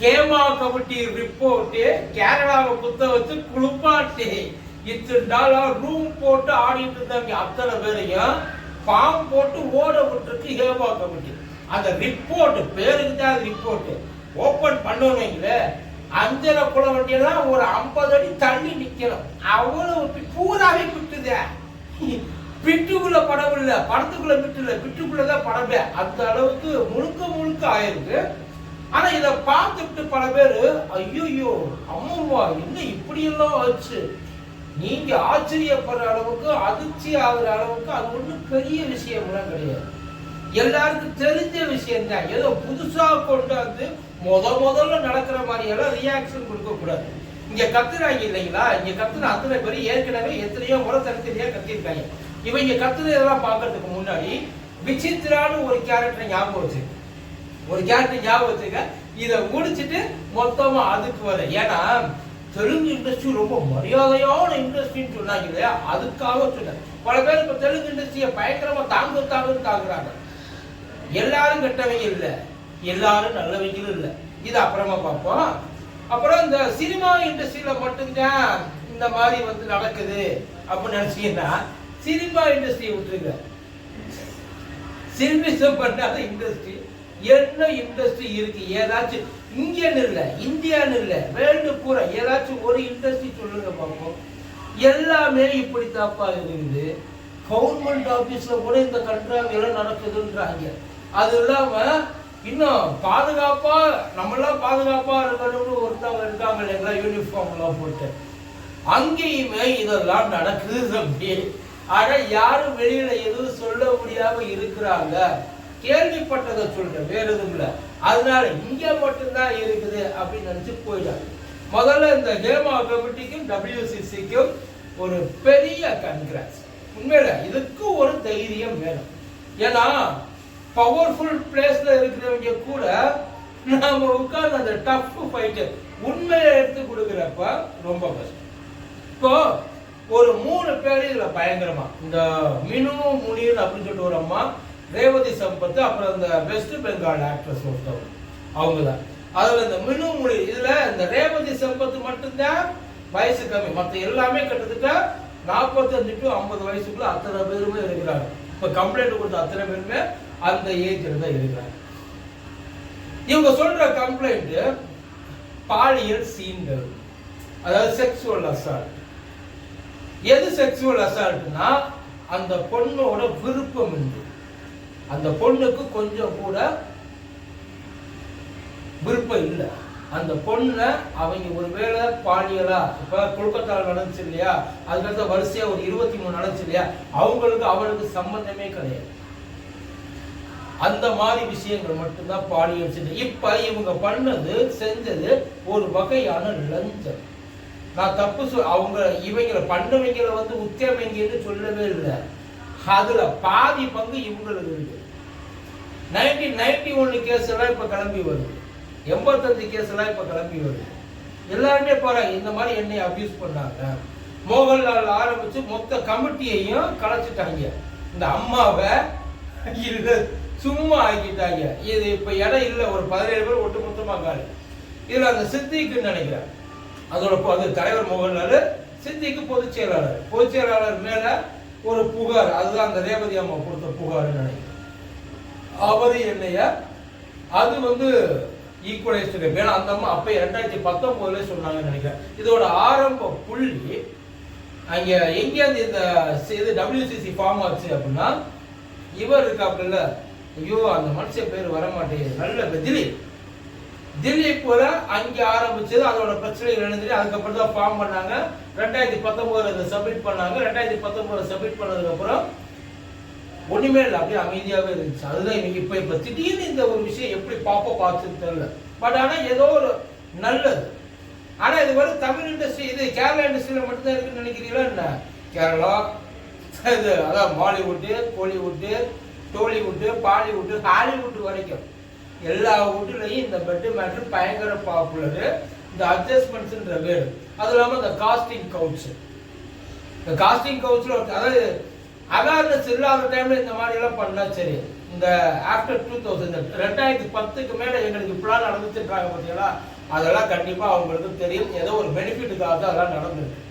Hema committee report கேரளாவை குத்த வச்சு குளிப்பாட்டி. இத்தனை டாலர் ரூம் போட்டு ஆடிட்டு இருந்தாங்க அத்தனை பேரையும். பாம் போட்டு ஓட விட்டுருக்கு ஹேமா கமிட்டி அந்த ரிப்போர்ட் பேருக்கு தான் அது ரிப்போர்ட் ஓபன் பண்ணவங்களே அஞ்சரை குள வண்டியெல்லாம் ஒரு ஐம்பது அடி தள்ளி நிற்கணும் அவ்வளவு பூராவே பிட்டுதே. பிட்டுக்குள்ள படம் இல்லை படத்துக்குள்ள பிட்டு இல்ல பிட்டுக்குள்ளதான் படமே. அந்த அளவுக்கு முழுக்க முழுக்க ஆயிருக்கு. ஆனா இத பார்த்துட்டு பல பேர் ஐயோயோ அம்மாவா என்ன இப்படி எல்லாம் ஆச்சு? நீங்க ஆச்சரியப்படுற அளவுக்கு அதிர்ச்சி ஆகுற அளவுக்கு அது ஒண்ணும் பெரிய விஷயம்லாம் கிடையாது. எல்லாருக்கும் தெரிஞ்ச விஷயம் தான் ஏதோ புதுசா கொண்டாந்து முத முதல்ல நடக்கிற மாதிரி எல்லாம் ரியாக்ஷன் கொடுக்க கூடாது இங்க கத்துறாங்க இல்லைங்களா? இங்க கத்துன அத்தனை பேர் ஏற்கனவே எத்தனையோ முறை தனித்தனியா கத்திருக்காங்க இவங்க கத்துனதெல்லாம் பார்க்கறதுக்கு முன்னாடி விசித்ரான்னு ஒரு கேரக்டர் ஞாபகம் வச்சு ஒரு கேரக்டர் ஞாபகம் வச்சுக்க இதை முடிச்சிட்டு மொத்தமா அதுக்கு வர ஏன்னா தெலுங்கு இண்டஸ்ட்ரி ரொம்ப மரியாதையான இண்டஸ்ட்ரின்னு சொன்னாங்க இல்லையா? அதுக்காக சொன்னேன் பல பேர் இப்போ தெலுங்கு இண்டஸ்ட்ரியை பயங்கரமா தாங்கு தாங்குறாங்க எல்லாரும் கெட்டவங்க இல்லை. எல்லாரும் நல்லவங்களும் இல்லை. இது அப்புறமா பார்ப்போம். அப்புறம் இந்த சினிமா இண்டஸ்ட்ரியில மட்டும்தான் இந்த மாதிரி வந்து நடக்குது அப்படின்னு நினைச்சீங்கன்னா சினிமா இண்டஸ்ட்ரியை விட்டுருங்க. சினிமிசம் பண்ணாத இண்டஸ்ட்ரி என்ன இண்டஸ்ட்ரி இருக்கு? ஏதாச்சும் இந்தியன் இல்லை இந்தியான்னு இல்லை வேர்ல்டு பூரா ஏதாச்சும் ஒரு இண்டஸ்ட்ரி சொல்லுங்க பார்ப்போம். எல்லாமே இப்படி தாப்பா இருக்குது. கவர்மெண்ட் ஆபீஸ்ல கூட இந்த கண்ட்ராவி எல்லாம் நடக்குதுன்றாங்க. அது இல்லாம இன்னும் பாதுகாப்பா நம்மளாம் பாதுகாப்பா இருக்கணும்னு ஒருத்தவங்க இருக்காங்க இல்லைங்களா யூனிஃபார்ம் எல்லாம் போட்டு. அங்கேயுமே இதெல்லாம் நடக்குது தம்பி ஆனா யாரும் வெளியில எதுவும் சொல்ல முடியாம இருக்கிறாங்க. கேள்விப்பட்டதை சொல்றேன் வேற எதுவும் இல்லை. அதனால இங்க மட்டும்தான் இருக்குது அப்படின்னு நினச்சி போயிட்டாங்க முதல்ல இந்த ஹேமா கமிட்டிக்கும் டபிள்யூசிசிக்கும் ஒரு பெரிய கன்கிராஸ் உண்மையில இதுக்கு ஒரு தைரியம் வேணும். ஏன்னா பவர்ஃபுல் பிளேஸ்ல இருக்கிறவங்க கூட நாம உட்கார்ந்து அந்த டஃப் ஃபைட் உண்மையை எடுத்து கொடுக்குறப்ப ரொம்ப கஷ்டம். இப்போ ஒரு மூணு பேர் இதுல பயங்கரமா இந்த மினு முனியன் அப்படின்னு சொல்லிட்டு ஒரு அம்மா ரேவதி சம்பத் அப்புறம் இந்த வெஸ்ட் பெங்கால் ஆக்ட்ரஸ் ஒருத்தவங்க. அவங்க தான் அதில் இந்த மினு மொழி இதில் இந்த ரேவதி சம்பத் மட்டும்தான் வயசு கம்மி. மற்ற எல்லாமே கிட்டத்தட்ட நாற்பத்தஞ்சு டு ஐம்பது வயசுக்குள்ள அத்தனை பேருமே இருக்கிறாங்க. இப்போ கம்ப்ளைண்ட் கொடுத்த அத்தனை பேருமே அந்த ஏஜில் தான் இருக்கிறாங்க. இவங்க சொல்ற கம்ப்ளைண்ட் பாலியல் சீன்கள் அதாவது செக்ஸுவல் அசால்ட் எது செக்ஸுவல் அசால்ட்னா அந்த பொண்ணோட விருப்பம் இன்று அந்த பொண்ணுக்கு கொஞ்சம் கூட விருப்பம் இல்லை. அந்த பொண்ணை அவங்க ஒருவேளை பாலியலா இப்ப கொல்கத்தாவில் நடந்துச்சு இல்லையா? அதுக்கடுத்த வரிசையா ஒரு இருபத்தி மூணு நடந்துச்சு இல்லையா? அவங்களுக்கு அவளுக்கு சம்பந்தமே கிடையாது. அந்த மாதிரி விஷயங்கள் மட்டும்தான் பாலியல் செஞ்சு இப்ப இவங்க பண்ணது செஞ்சது ஒரு வகையான லஞ்சம். நான் தப்பு சொல் அவங்க இவங்கள பண்ணவங்களை வந்து உத்தியமைங்கன்னு சொல்லவே இல்லை. அதுல பாதி பங்கு இவங்களுக்கு இருக்கு. நைன்டீன் நைன்டி ஒன்னு கேஸ் எல்லாம் இப்ப கிளம்பி வருது. எண்பத்தஞ்சு கேஸ் எல்லாம் இப்ப கிளம்பி வருது. எல்லாருமே போறாங்க இந்த மாதிரி என்னை அபியூஸ் பண்ணாங்க மோகன்லால் ஆரம்பிச்சு மொத்த கமிட்டியையும் கலைச்சிட்டாங்க. இந்த அம்மாவை இல்ல சும்மா ஆக்கிட்டாங்க. இது இப்ப இடம் இல்லை ஒரு பதினேழு பேர் ஒட்டு மொத்தமாக காலி. இதுல அந்த சித்திக்குன்னு நினைக்கிறேன். அதோட அது தலைவர் மோகன்லால் சித்திக்கு பொதுச் செயலாளர். பொதுச் செயலாளர் மேலே ஒரு புகார். அதுதான் அந்த ரேவதி அம்மா கொடுத்த புகார் நினைக்கிறேன். அவர் என்னைய அது வந்து ஈக்குவலைஸ் வேணா அந்த அம்மா அப்ப ரெண்டாயிரத்தி பத்தொன்பதுல சொன்னாங்கன்னு நினைக்கிறேன். இதோட ஆரம்ப புள்ளி அங்க எங்கேயாவது இந்த இது டபிள்யூசிசி ஃபார்ம் ஆச்சு அப்படின்னா இவர் இருக்காப்புல ஐயோ அந்த மனுஷன் பேர் வர மாட்டேங்குது நல்ல பதிலி தில்லி போல அங்கே ஆரம்பிச்சது அதோட பிரச்சனைகள் எழுந்துட்டு அதுக்கப்புறம் தான் ஃபார்ம் பண்ணாங்க. ரெண்டாயிரத்தி பத்தொன்பதுல இதை சப்மிட் பண்ணாங்க. ரெண்டாயிரத்தி பத்தொன்பதுல சப்மிட் பண்ணதுக்கு அப்புறம் ஒண்ணுமே இல்லை. அப்படியே அமைதியாகவே இருந்துச்சு. அதுதான் இவங்க இப்ப இப்ப திடீர்னு இந்த ஒரு விஷயம் எப்படி பாப்போ பார்த்துன்னு தெரியல. பட் ஆனா ஏதோ ஒரு நல்லது. ஆனா இது வந்து தமிழ் இண்டஸ்ட்ரி இது கேரளா இண்டஸ்ட்ரியில மட்டும்தான் இருக்குன்னு நினைக்கிறீங்களா என்ன? கேரளா இது அதான் Bollywood Kollywood Tollywood Bollywood Hollywood வரைக்கும். எல்லா வீட்டுலையும் இந்த பெட் மேட்ரு பயங்கர பாப்புலரு இந்த அட்ஜஸ்ட்மெண்ட்ஸ்ன்ற பேர். அது இல்லாமல் இந்த காஸ்டிங் கவுச்சு இந்த காஸ்டிங் கவுச்சில் அதாவது அவேர்னஸ் இல்லாத டைமில் இந்த மாதிரி எல்லாம் சரி. இந்த ஆஃப்டர் டூ தௌசண்ட் ரெண்டாயிரத்தி பத்துக்கு மேலே எங்களுக்கு இப்படிலாம் நடந்துச்சுன்றாங்க பார்த்தீங்களா அதெல்லாம் கண்டிப்பாக அவங்களுக்கு தெரியும். ஏதோ ஒரு பெனிஃபிட்டுக்காக தான் அதெல்லாம் நடந்திருக்கு.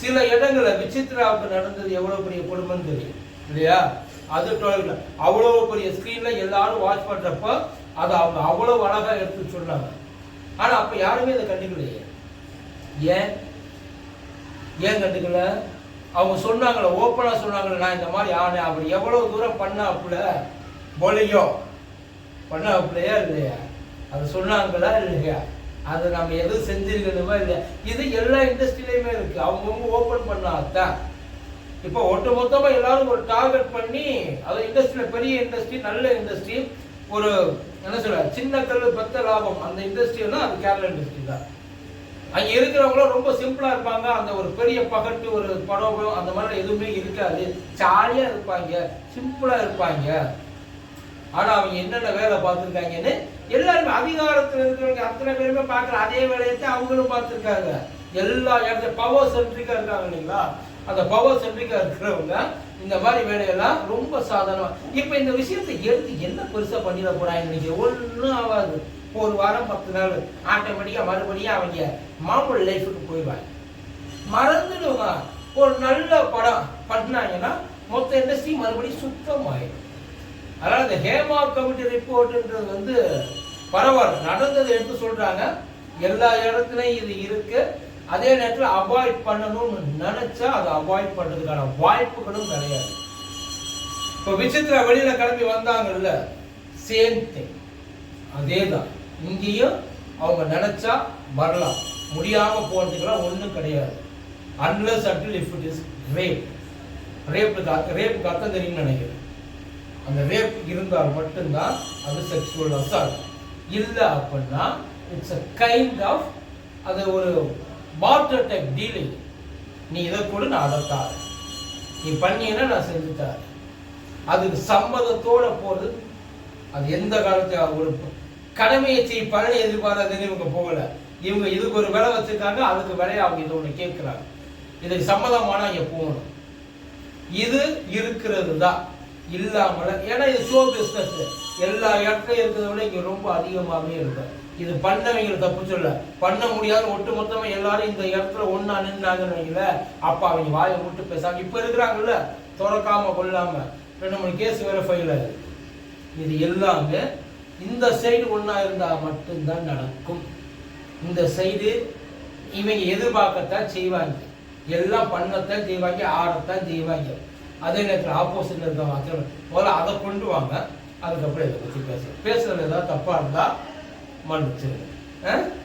சில இடங்களில் விசித்ராவுக்கு நடந்தது எவ்வளோ பெரிய குடும்பம் தெரியும். இல்லையா? அது டுவெல் அவ்வளோ பெரிய ஸ்க்ரீனில் எல்லாரும் வாட்ச் பண்ணுறப்போ அதை அவங்க அவ்வளோ அழகாக எடுத்து சொன்னாங்க. ஆனால் அப்போ யாருமே இதை கண்டுக்கலையே. ஏன்? ஏன் கண்டுக்கல? அவங்க சொன்னாங்களே ஓப்பனாக சொன்னாங்களே நான் இந்த மாதிரி ஆனேன். அவர் எவ்வளோ தூரம் பண்ணாப்புல பண்ண அப்படியா இல்லையா? அது சொன்னாங்களா இல்லையா? அதை நம்ம எதுவும் செஞ்சிருக்கணுமா இல்லையா? இது எல்லா இண்டஸ்ட்ரியிலையுமே இருக்கு. அவங்கவுங்க ஓப்பன் பண்ணாதான். இப்போ ஒட்டு மொத்தமாக எல்லாரும் ஒரு டார்கெட் பண்ணி அது இண்டஸ்ட்ரியில் பெரிய இண்டஸ்ட்ரி நல்ல இண்டஸ்ட்ரி ஒரு என்ன சொல்ற சின்ன கல் பத்த லாபம். அந்த இண்டஸ்ட்ரினா அது கேரளா இண்டஸ்ட்ரி தான். அங்கே இருக்கிறவங்களும் ரொம்ப சிம்பிளாக இருப்பாங்க. அந்த ஒரு பெரிய பகட்டு ஒரு படம் அந்த மாதிரி எதுவுமே இருக்காது. ஜாலியாக இருப்பாங்க. சிம்பிளாக இருப்பாங்க. ஆனால் அவங்க என்னென்ன வேலை பார்த்துருக்காங்கன்னு எல்லாருமே அதிகாரத்தில் இருக்கிறவங்க அத்தனை பேருமே பார்க்குற அதே வேலையை தான் அவங்களும் பார்த்துருக்காங்க. எல்லா இடத்துல பவர் சென்ட்ரிக்காக இருக்காங்க இல்லைங்களா? அந்த பவர் சென்ட்ரிக்காக இருக்கிறவங்க இந்த மாதிரி வேலையெல்லாம் ரொம்ப சாதாரணமாக இப்போ இந்த விஷயத்தை எடுத்து என்ன பெருசாக பண்ணிட போறாங்க? இன்னைக்கு ஒன்றும் ஆகாது. ஒரு வாரம் பத்து நாள் ஆட்டோமேட்டிக்காக மறுபடியும் அவங்க மாமூல் லைஃபுக்கு போயிடுவாங்க. மறந்துடுவாங்க. ஒரு நல்ல படம் பண்ணாங்கன்னா மொத்த இண்டஸ்ட்ரி மறுபடியும் சுத்தமாயிடும். அதனால் இந்த ஹேமா கமிட்டி ரிப்போர்ட்ன்றது வந்து பரவாயில்ல. நடந்ததை எடுத்து சொல்றாங்க. எல்லா இடத்துலையும் இது இருக்கு. அதே நேரத்தில் அவாய்ட் பண்ணணும்னு நினச்சா அதை அவாய்ட் பண்ணுறதுக்கான வாய்ப்புகளும் கிடையாது இப்போ விசித்திர வெளியில் கிளம்பி வந்தாங்கல்ல சேம் திங் அதே தான் இங்கேயும் அவங்க நினச்சா வரலாம். முடியாமல் போகிறதுக்கெல்லாம் ஒன்றும் கிடையாது. Unless until if it is rape ரேப்புக்கு ரேப்புக்கு அர்த்தம் தெரியும்னு நினைக்கிறேன். அந்த ரேப் இருந்தால் மட்டும்தான் அது செக்ஷுவல் அசால்ட் இல்லை அப்படின்னா இட்ஸ் அ கைண்ட் ஆஃப் அது ஒரு பார்ட்டர் டைப் டீலிங் நீ இதை கூட நான் அதை தாரேன். நீ பண்ணினா நான் செஞ்சு தரேன். அதுக்கு சம்மதத்தோட போறது அது எந்த காலத்தையும் ஒரு கடமையை செய்ய பலனை எதிர்பாராதுன்னு இவங்க போகல. இவங்க இதுக்கு ஒரு விலை வச்சிருக்காங்க அதுக்கு விலையை அவங்க இதை ஒன்று கேட்குறாங்க. இதுக்கு சம்மதமானா இங்கே போகணும். இது இருக்கிறது தான். இல்லாமல் ஏன்னா இது ஷோ பிஸ்னஸ் எல்லா இடத்துலையும் இருக்கிறத விட இங்கே ரொம்ப அதிகமாகவே இருக்கும். இது பண்ணவங்க தப்பு சொல்ல. பண்ண முடியாத ஒட்டு மொத்தமா எல்லாரும் இந்த இடத்துல ஒன்னா நின்னாங்கன்னு வைங்கள அப்ப அவங்க வாயை விட்டு பேசாம இப்ப இருக்கிறாங்கல்ல திறக்காம கொள்ளாம ரெண்டு மூணு கேஸ் வேற ஃபைல் ஆகுது இது எல்லாமே இந்த சைடு ஒன்றா இருந்தா மட்டும்தான் நடக்கும். இந்த சைடு இவங்க எதிர்பார்க்கத்தான் செய்வாங்க. எல்லாம் பண்ணத்தான் செய்வாங்க ஆடத்தான் செய்வாங்க. அதே நேரத்தில் ஆப்போசிட்ல இருக்கவங்க மாத்திரம் போல அதை கொண்டு வாங்க அதுக்கப்புறம் இதை பற்றி பேசுறேன் பேசுறது ஏதாவது தப்பா இருந்தால் મળશે હે?